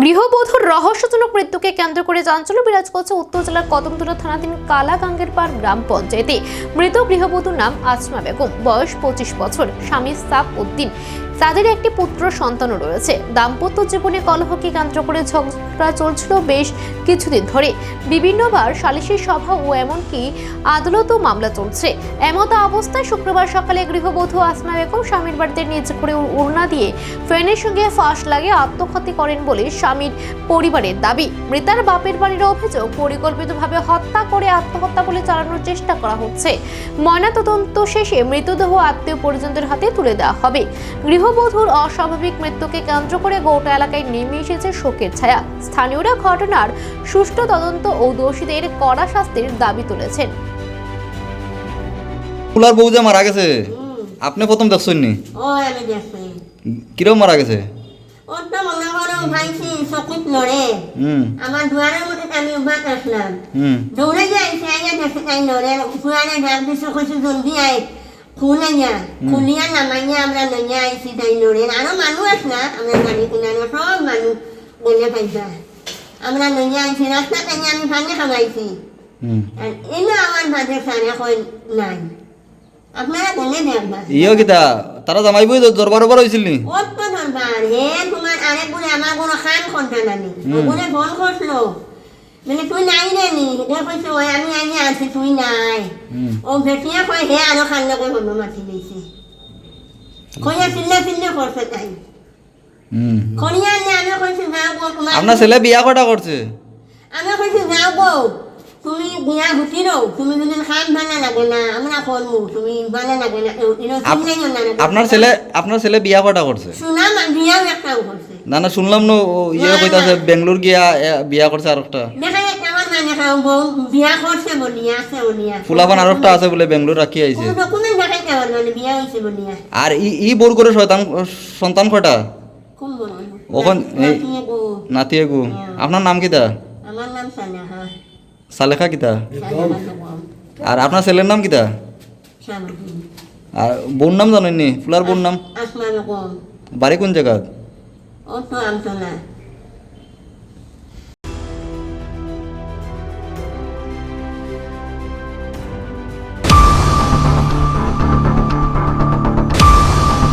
গৃহবধূর রহস্যজনক মৃত্যুকে কেন্দ্র করে চাঞ্চল্য বিরাজ করছে উত্তর জেলার কদমতলা থানাধীন কালাগাঙ্গের পাড় গ্রাম পঞ্চায়েতে। মৃত গৃহবধূর নাম আসমা বেগম। বয়স পঁচিশ বছর। স্বামী সাফ উদ্দিন। তাদের একটি পুত্র, সন্তানও রয়েছে। দাম্পত্য জীবনে কলহকে কেন্দ্র করে ঝগড়া চলছিল বেশ কিছুদিন ধরে। বিভিন্নবার সালিশি সভা ও এমনকি আদালতও মামলা চলছে। এমত অবস্থায় শুক্রবার সকালে গৃহবধূ আসমা বেগম স্বামীর বাড়িতে নিজ করে উড়না দিয়ে ফ্যানের সঙ্গে ফাঁস লাগে আত্মঘাতী করেন বলে স্বামীর পরিবারের দাবি। মৃতার বাপের বাড়ির অভিযোগ পরিকল্পিতভাবে হত্যা করে আত্মহত্যা বলে চালানোর চেষ্টা করা হচ্ছে। ময়নাতদন্ত শেষে মৃতদেহ আত্মীয় পরিজনদের হাতে তুলে দেওয়া হবে। গৃহবধূর অস্বাভাবিক মৃত্যুকে কেন্দ্র করে গোটা এলাকায় নেমে এসেছে শোকের ছায়া। স্থানীয়রা ঘটনার সুষ্ঠু তদন্ত ও দোষীদের কড়া শাস্তির দাবি তুলেছেন। ফুলার বউ যে মারা গেছে? আপনি প্রথম দেখছেন নি কিরম মারা গেছে? ভাইছি চকুত নড়ে আমার দুয়ারের মধ্যে আমি উভা আসলাম দৌড়ে যাই আইয়া দেখে তাই নড়ে দুয়ারে ডাক দিছে কইছে জলদি আই খুলে খুলিয়া নামাইয়া আমরা লইয়া আইছি তাই নড়ে আরও মানুষ আস আমরা বাড়ি কিনারে সব মানুষ বলে পাইছা। আমরা লইয়া আইছি রাস্তা তাই আমি ভাঙে খামাইছি। এনে আমার ভাজে সারে কই নাই। আপনারা গেলে দেখবা ইয়ে কিতা তারা জামাই বই দরবার বার হয়েছিল নি? অত ধরবার হে তোমার আরেক বলে আমার কোনো খান খন্টা নানি বলে ফোন করল মানে তুই নাই রে নি? হে কইছে ওই আমি আইনে আছি তুই নাই। ও ভেটিয়া কয় হে আরও খান লগে হলো মাতি দিয়েছে কইয়া চিল্লা চিল্লা করছে তাই। করিয়া আমি কইছি যাও গো আপনার ছেলে বিয়া কটা করছে আমি কইছি যাও গো তুমি বিয়া হুতিরো তুমি যদি খান ভালো লাগে না আমরা করব তুমি ভালো লাগে না আপনার ছেলে আপনার ছেলে বিয়া কটা করছে মা একটাও করছে না না শুনলাম না ইয়ে না, কইতাছে বেঙ্গলোর গিয়া বিয়া করছে আর একটা। মানে বিয়া আর বিয়া ই ই বোর করে সন্তান বড় ওখান এই- নাতিয়ে গো। নাতিয়ে গু আপনার নাম কিতা আমার নাম সালেহা সালেখা কিতা? আর আপনার ছেলের নাম কিতা? আর বোন নাম জানেননি? ফুলার বোন নাম? বাড়ি কোন জায়গা